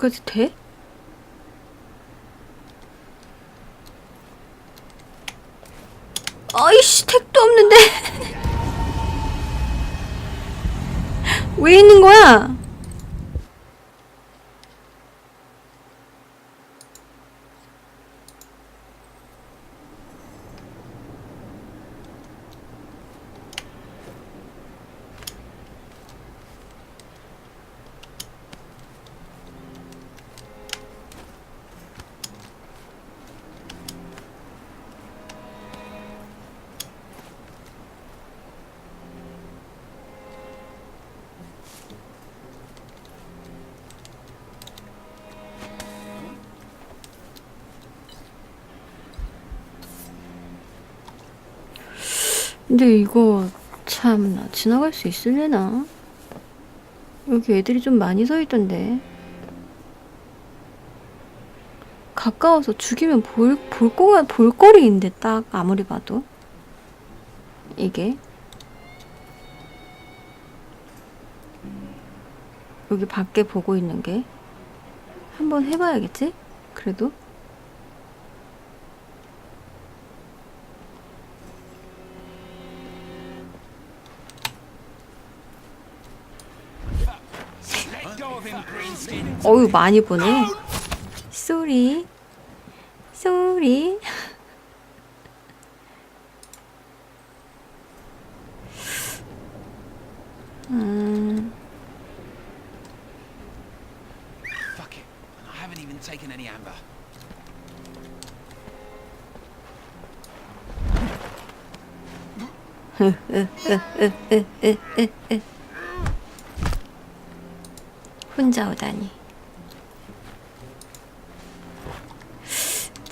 그까지 돼? 아이씨 택도 없는데 왜 있는 거야? 근데 이거 참나 지나갈 수 있을래나? 여기 애들이 좀 많이 서 있던데. 가까워서 죽이면 볼, 볼 거, 볼거리인데, 딱, 아무리 봐도. 이게. 여기 밖에 보고 있는 게. 한번 해봐야겠지? 그래도. 어유 많이 보네. 쏘리. 쏘리. 음, Fuck it. And I haven't even taken any amber. 혼자 오다니.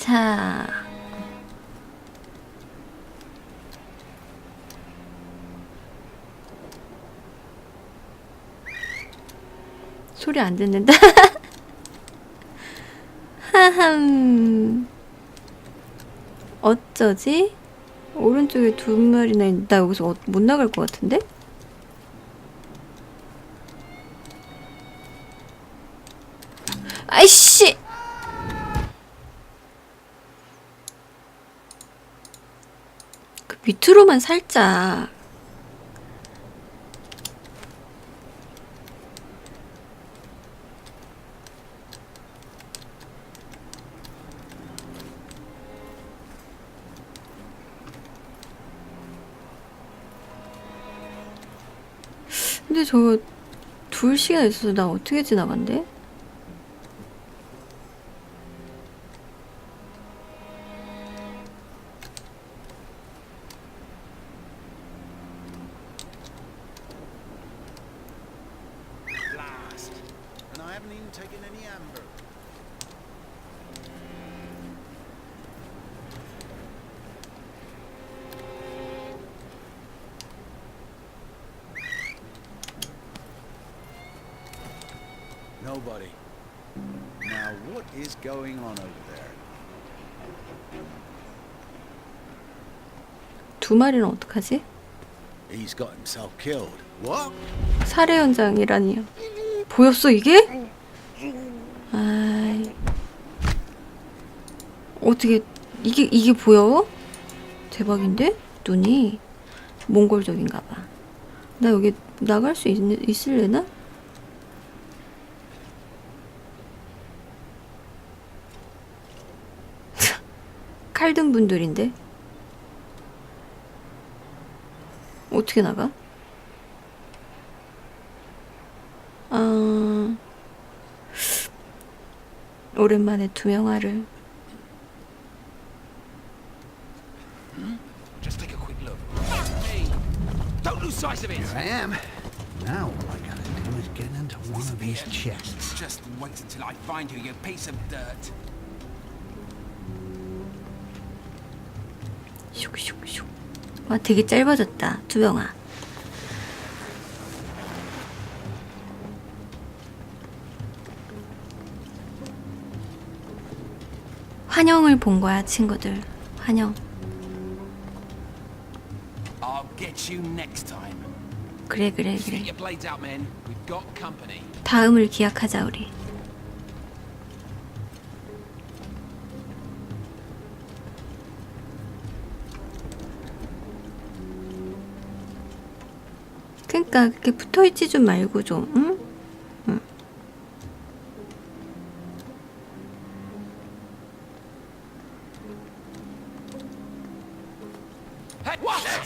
자. 소리 안 듣는다. 하함. 어쩌지? 오른쪽에 두 마리나 있- 나 여기서 어- 못 나갈 것 같은데? 그 밑으로만 살짝. 근데 저거 둘 시간 있어서 나 어떻게 지나간대? 마리는 어떡하지? He's got himself killed. What? 살해 현장이라니요. 보였어 이게? 아이 어떻게 이게 이게 보여? 대박인데 눈이 몽골적인가봐. 나 여기 나갈 수 있, 있을래나? 칼등 분들인데 어떻게 나가? 아 오랜만에 투명화를 Just take a quick look. Hey, don't lose sight of it. I am. Now all I gotta do is get into one of these chests. Just wait until I find you, you piece of dirt. 슉슉슉 와 되게 짧아졌다 투명화 환영을 본 거야 친구들 환영. 그래 그래 그래. 다음을 기약하자 우리 그러니까 이렇게 붙어있지 좀 말고 좀 응? 응.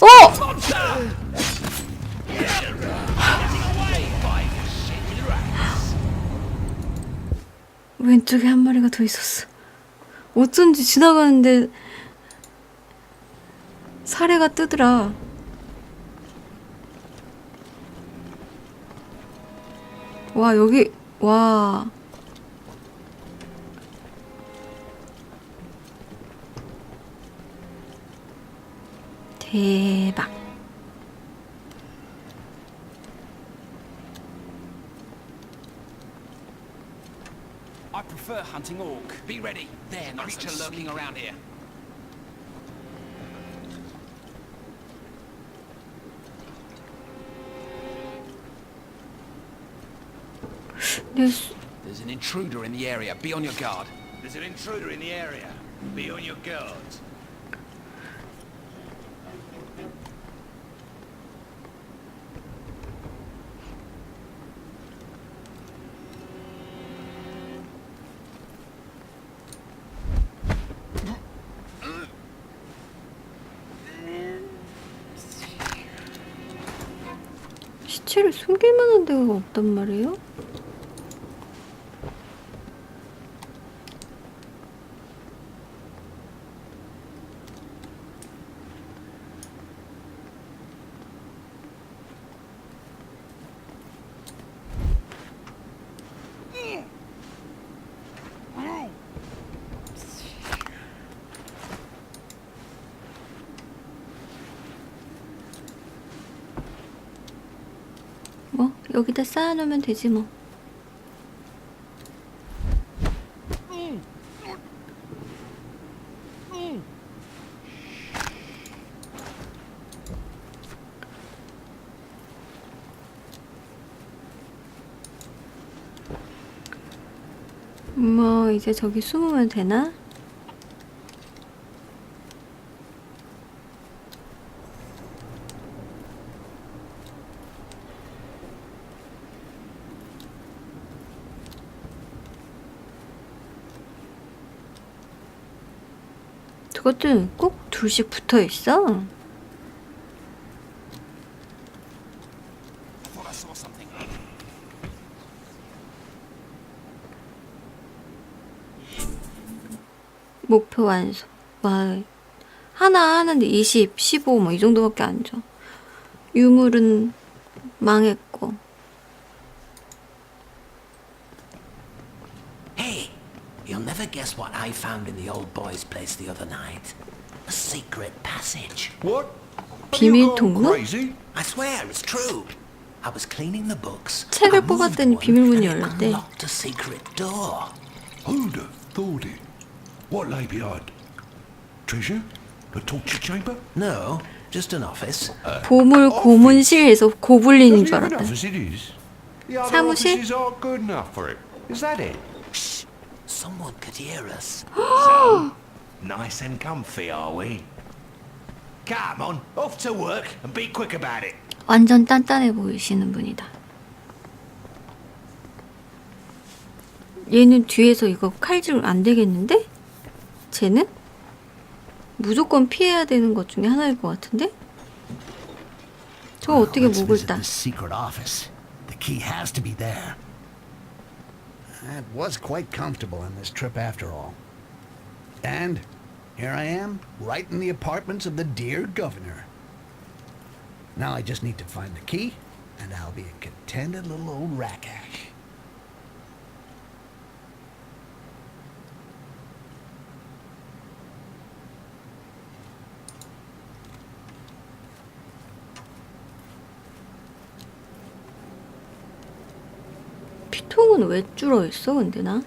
어! 왼쪽에 한 마리가 더 있었어. 어쩐지 지나가는데 사례가 뜨더라. 와 여기 와 대박. I prefer hunting orc. Be ready. They're not creature lurking around here. 수, There's an intruder in the area. Be on your guard. There's an intruder in the area. Be on your guard. 시체를 숨길 만한 데가 없단 말이에요? 뭐 여기다 쌓아놓으면 되지 뭐. 뭐 이제 저기 숨으면 되나? 저것들 꼭 둘씩 붙어 있어. 목표 완수. 와, 하나 하는데 20, 15, 뭐 이 정도밖에 안 줘. 유물은 망했고. I found in the old boy's place the other night. A secret passage. What? 비밀 통로? Crazy? I swear, it's true. I was cleaning the books. 책을 I moved 뽑았더니 one, 비밀문이 and it 열렸대. unlocked a secret door. Who'd have thought it? What lay behind? Treasure? The torture chamber? No, just an office. 보물 고문실에서 고블린인 줄 Doesn't even 알았다. enough as it is. The other 사무실? offices aren't good enough for it. Is that it? Someone could hear us. Nice and comfy, are we? Come on, off to work and be quick about it. 완전 단단해 보이시는 분이다. 얘는 뒤에서 이거 칼질 안 되겠는데? 쟤는? 무조건 피해야 되는 것 중에 하나일 것 같은데? 저거 어떻게 목을 따? the secret office. The key has to be there. It was quite comfortable on this trip after all. And here I am, right in the apartments of the dear governor. Now I just need to find the key, and I'll be a contented little old rackash. 왜 줄어 있어, 근데 나?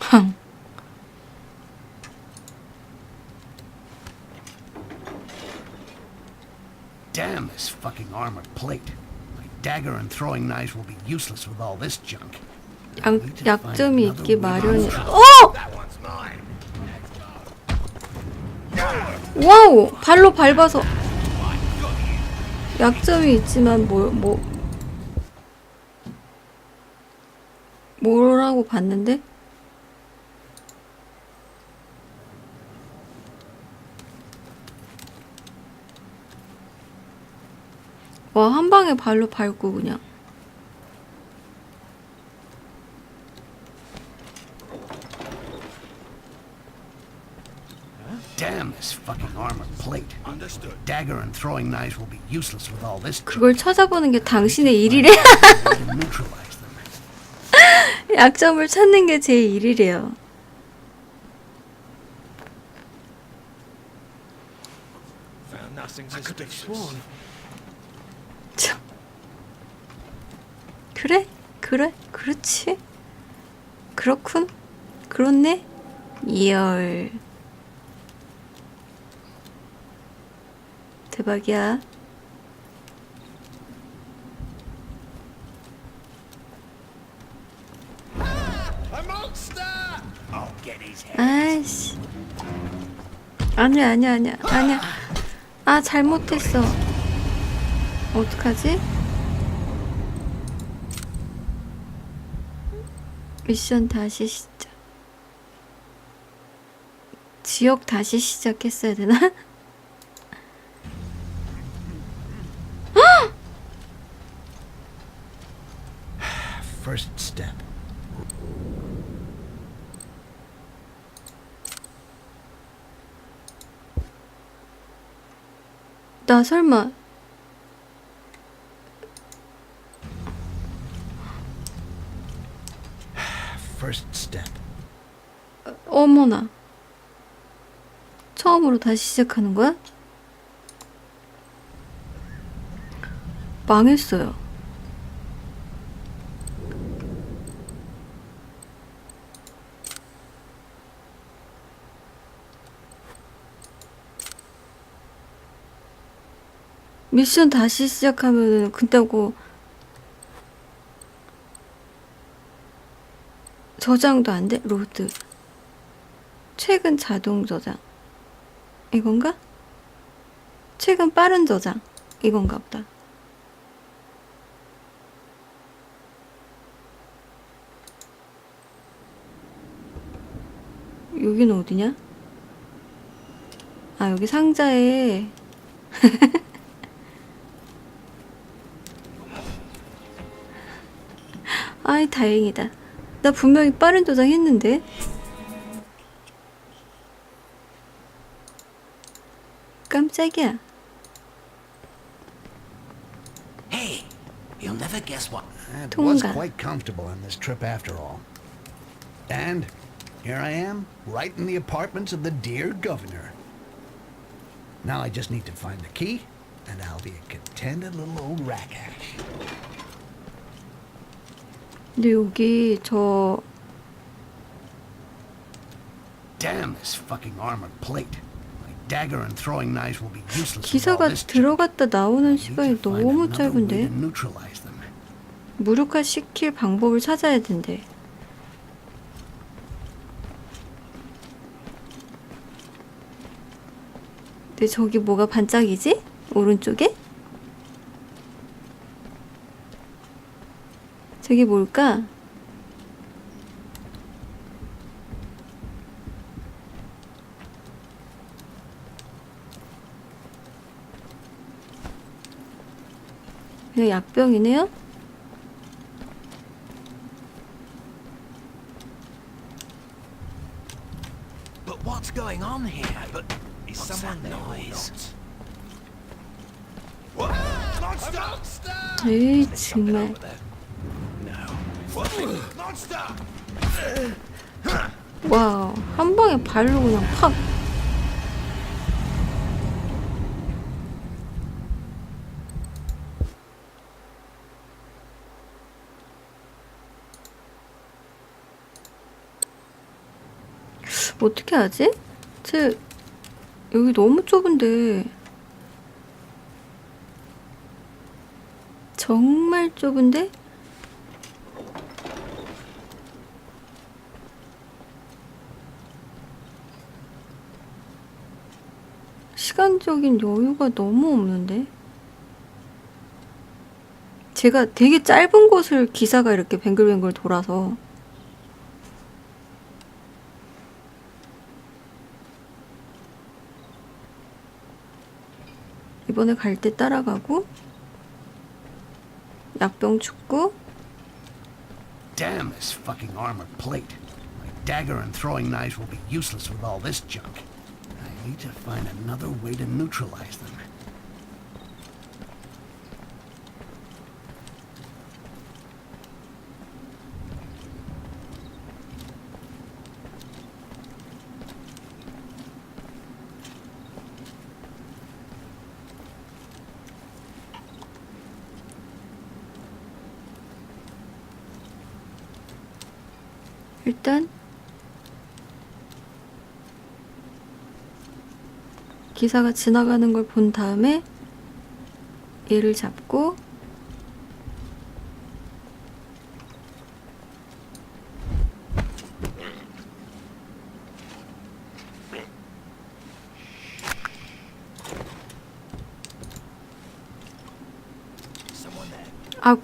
흥. Damn this fucking armored plate. My dagger and throwing knives will be useless with all this junk. 약, 약점이 있기 마련이. 어! 와우! 발로 밟아서. 약점이 있지만 뭐, 뭐. 뭐라고 봤는데? 와, 한 방에 발로 밟고 그냥. Damn this fucking armor plate. Understood. Dagger and throwing knives will be useless with all this 그걸 찾아보는 게 당신의 일이래. neutralize them. 약점을 찾는 게 제 일이래요. Found nothing sworn. 참. 그래? 그래? 그렇지? 그렇군? 그렇네? 이열. 대박이야. 아이씨. 아니야, 아니야, 아니야, 아니야. 아, 잘못했어. 어떡하지? 미션 다시 시작. 지역 다시 시작했어야 되나? First step. 나 설마 First step. 어머나. 처음으로 다시 시작하는 거야? 망했어요. 미션 다시 시작하면은 근다고 저장도 안 돼? 로드. 최근 자동 저장. 이건가? 최근 빠른 저장. 이건가 보다. 여기는 어디냐? 아, 여기 상자에. 아이, 다행이다. 나 분명히 빠른 저장 했는데. 깜짝이야. Hey, you'll never guess what. It was 통과. quite comfortable on this trip after all. And here I am, right in the apartments of the dear governor. Now I just need to find the key, and I'll be a contented little old rackhash. 근데 여기 저 Damn this fucking armored plate. My dagger and throwing knives will be useless. 기사가 들어갔다 나오는 시간이 너무 짧은데 neutralize them. 무력화 시킬 방법을 찾아야 된대. 근데 저기 뭐가 반짝이지? 오른쪽에? 저게 뭘까? 그냥 약병이네요? But what's going on here? But is What's someone that there or noise? not? What? Monster! Monster! 에이 정말! 와우 한 방에 발로 그냥 팍. 어떻게 하지? 제 여기 너무 좁은데. 정말 좁은데 시간적인 여유가 너무 없는데? 제가 되게 짧은 곳을 기사가 이렇게 뱅글뱅글 돌아서 이번에 갈 때 따라가고 약병 축구 Damn this fucking armor plate. My dagger and throwing knives will be useless with all this junk. Need to find another way to neutralize them. 일단 기사가 지나가는 걸 본 다음에 얘를 잡고 아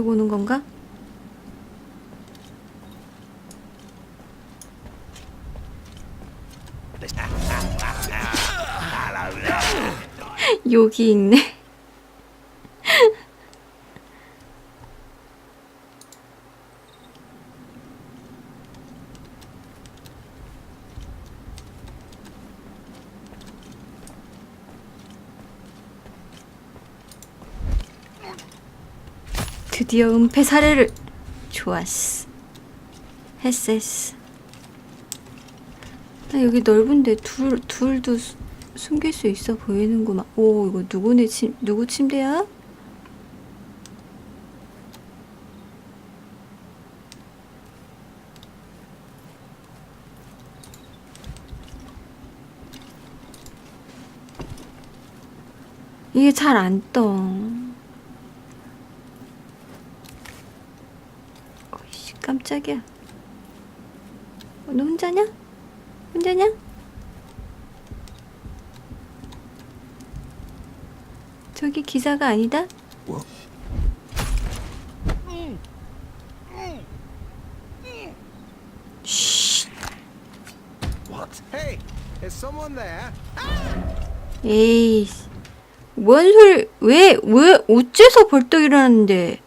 계속 오는 건가? 여기 있네. 드디어 은폐 사례를 좋았어. 했어 했어. 나 여기 넓은데 둘 둘도 수- 숨길 수 있어 보이는구만. 오 이거 누구네 침 누구 침대야? 이게 잘 안 떠. 어이씨 깜짝이야. 어, 너 혼자냐? 혼자냐? 저기 기사가 아니다? there? 에이, 뭔 소리? 왜, 왜, 어째서 벌떡 일어났는데?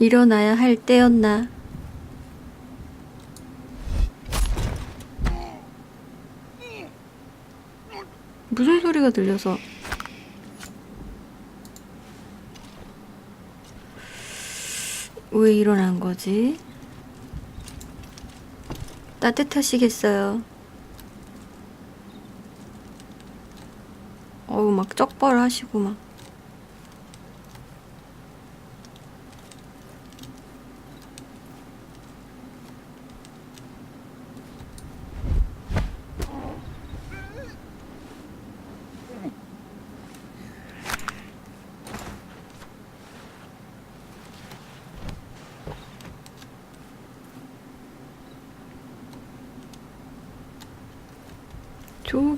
일어나야 할 때였나? 무슨 소리가 들려서 왜 일어난 거지? 따뜻하시겠어요? 어우 막 쩍벌 하시고 막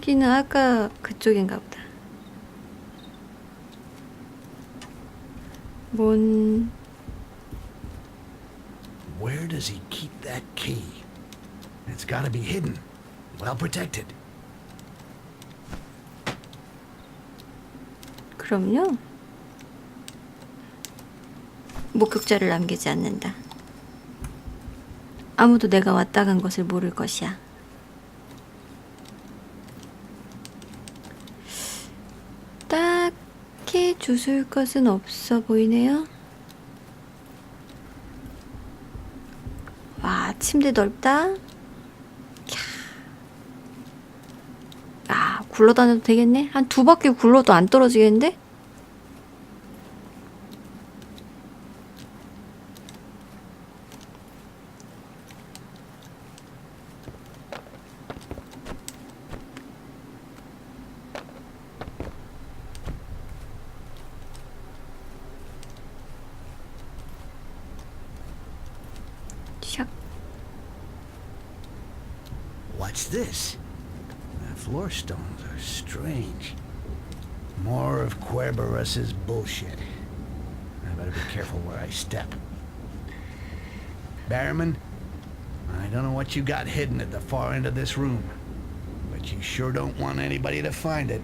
저기는 아까 그쪽인가 보다. 뭔 Where does he keep that key? It's gotta be hidden. Well protected. 그럼요. 목격자를 남기지 않는다. 아무도 내가 왔다 간 것을 모를 것이야. 딱히 주술 것은 없어 보이네요. 와, 침대 넓다. 캬. 아, 굴러다녀도 되겠네? 한 두 바퀴 굴러도 안 떨어지겠는데? What's this? The floor stones are strange. More of Querberus's bullshit. I better be careful where I step. Barrowman, I don't know what you got hidden at the far end of this room, but you sure don't want anybody to find it.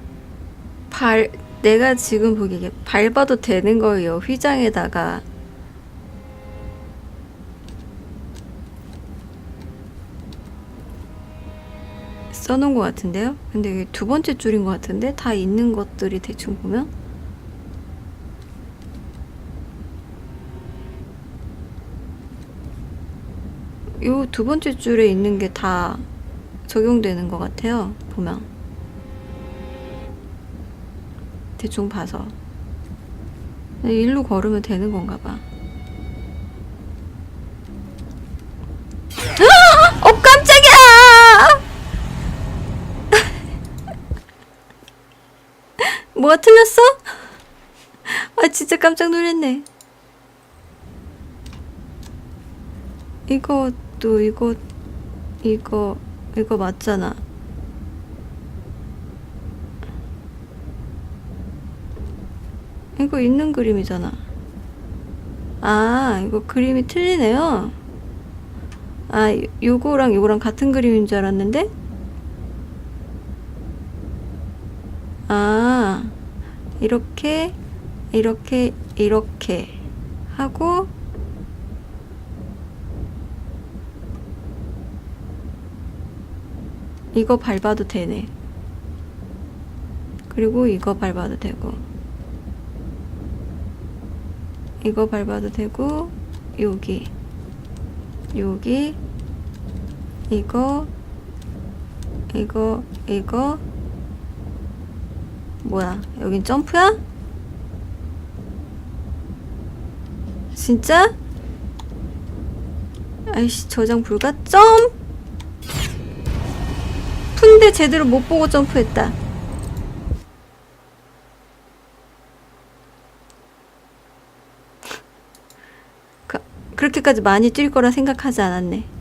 발 내가 지금 보기에 밟아도 되는 거예요. 휘장에다가 써놓은 것 같은데요. 근데 이게 두 번째 줄인 것 같은데 다 있는 것들이 대충 보면 요 두 번째 줄에 있는 게 다 적용되는 것 같아요. 보면. 대충 봐서 일로 걸으면 되는 건가 봐. 어 깜짝이야! 뭐가 틀렸어? 아 진짜 깜짝 놀랐네. 이것도 이거 이거 이거 맞잖아. 이거 있는 그림이잖아. 아, 이거 그림이 틀리네요. 아, 요- 요거랑 요거랑 같은 그림인 줄 알았는데? 아, 이렇게, 이렇게, 이렇게 하고, 이거 밟아도 되네. 그리고 이거 밟아도 되고. 이거 밟아도 되고 여기 여기 이거 이거 이거 뭐야 여긴 점프야? 진짜? 아이씨 저장 불가 점 푼데 제대로 못 보고 점프했다 그, 그렇게까지 많이 뛸 거라 생각하지 않았네.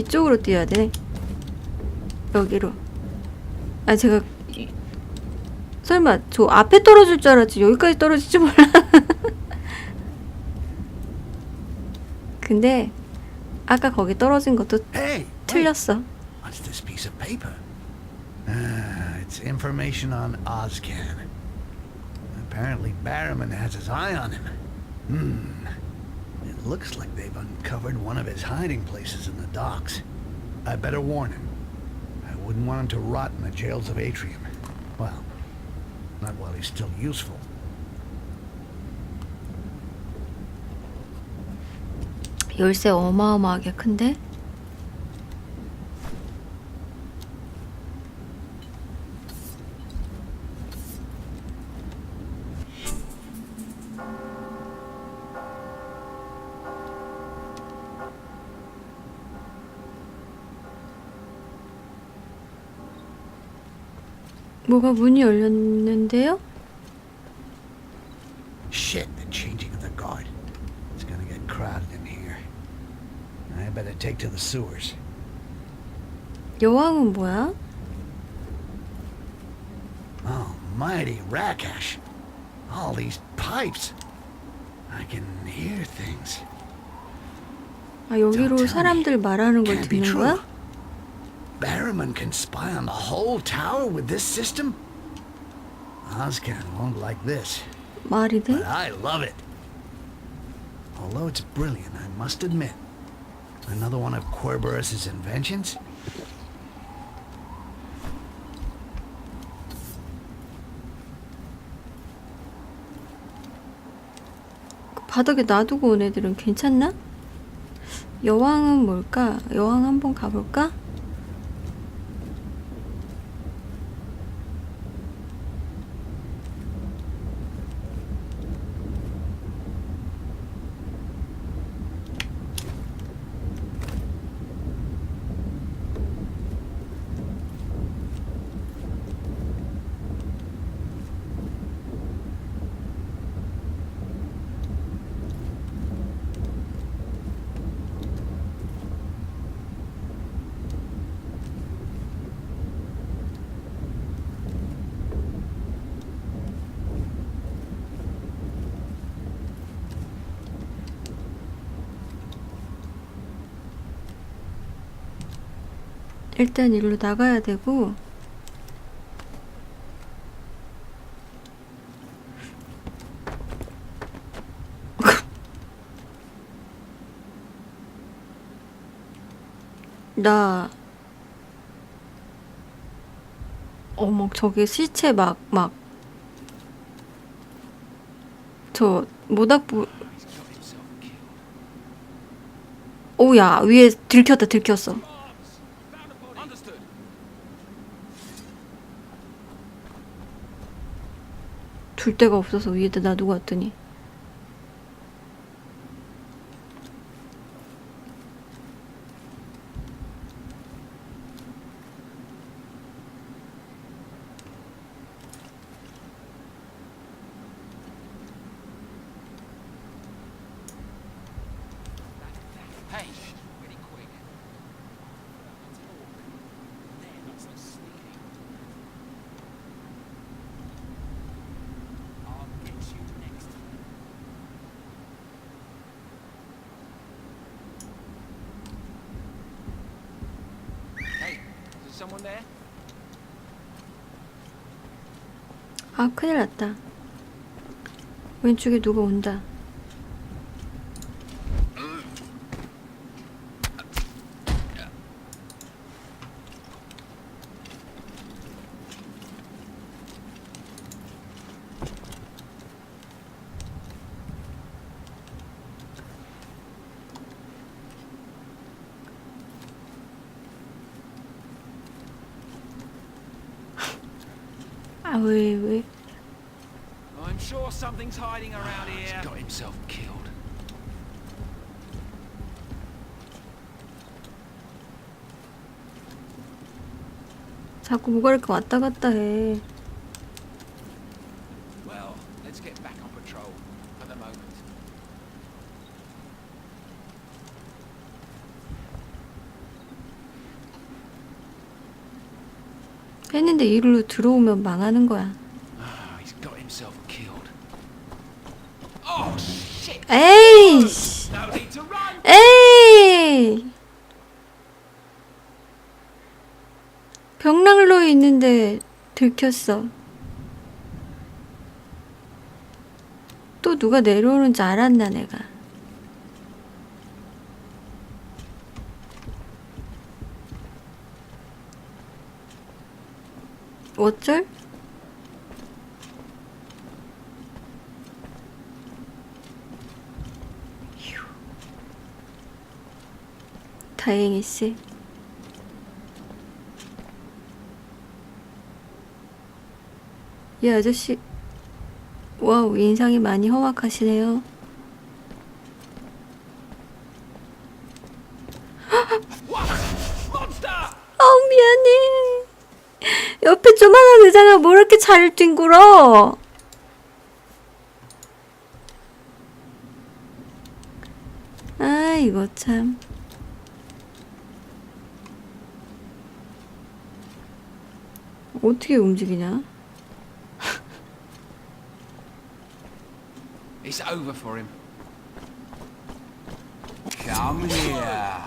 이쪽으로 뛰어야 되네. 여기로. 아 제가 이- 설마 저 앞에 떨어질 줄 알았지 여기까지 떨어질 줄 몰라. 근데 아까 거기 떨어진 것도 Hey. 틀렸어. What's this piece of paper? Ah, it's information on Ozcan. Apparently Barrowman has his eye on him. Hmm. It looks like they've uncovered one of his hiding places in the docks. I better warn him. I wouldn't want him to rot in the jails of Atrium. Well, not while he's still useful. 열쇠 어마어마하게 큰데? 뭐가 문이 열렸는데요? Shit, the changing of the guard. It's gonna get crowded in here. I better take to the sewers. 여왕은 뭐야? Almighty Rakash. All these pipes. I can hear things. 아 여기로. 사람들 말하는 걸 듣는. 거야? Barrowman can spy on the whole tower with this system? Ozcan won't like this, 말이 돼? but I love it. Although it's brilliant, I must admit. Another one of Querberus's inventions? 바닥에 놔두고 온 애들은 괜찮나? 여왕은 뭘까? 여왕 한번 가볼까? 일단 일로 나가야 되고. 나. 어머 저기 시체 막 막. 저 모닥불. 오야 위에 들켰다 들켰어 둘 데가 없어서 위에다 놔두고 왔더니. Hey, really quick. There, not so sneaky. I'll get you next time. Hey, is there someone there? 아 큰일 났다 왼쪽에 누가 온다 아 왜 왜? I'm sure something's hiding around here. He's got himself killed. 자꾸 뭐가 이렇게 왔다 갔다 해 Well, let's get back on patrol for the moment. 했는데 이리로 들어오면 망하는 거야 Oh, he's got himself killed. Oh shit! 에이 씨. 에이 벽난로에 있는데 들켰어 또 누가 내려오는 줄 알았나 내가 어쩔? 다행이지. 이 아저씨, 와우, 인상이 많이 험악하시네요. 아우, 미안해. 옆에 조만한 의자가 뭐 이렇게 잘 뒹굴어? 아, 이거 참. 어떻게 움직이냐? It's over for him. Come here.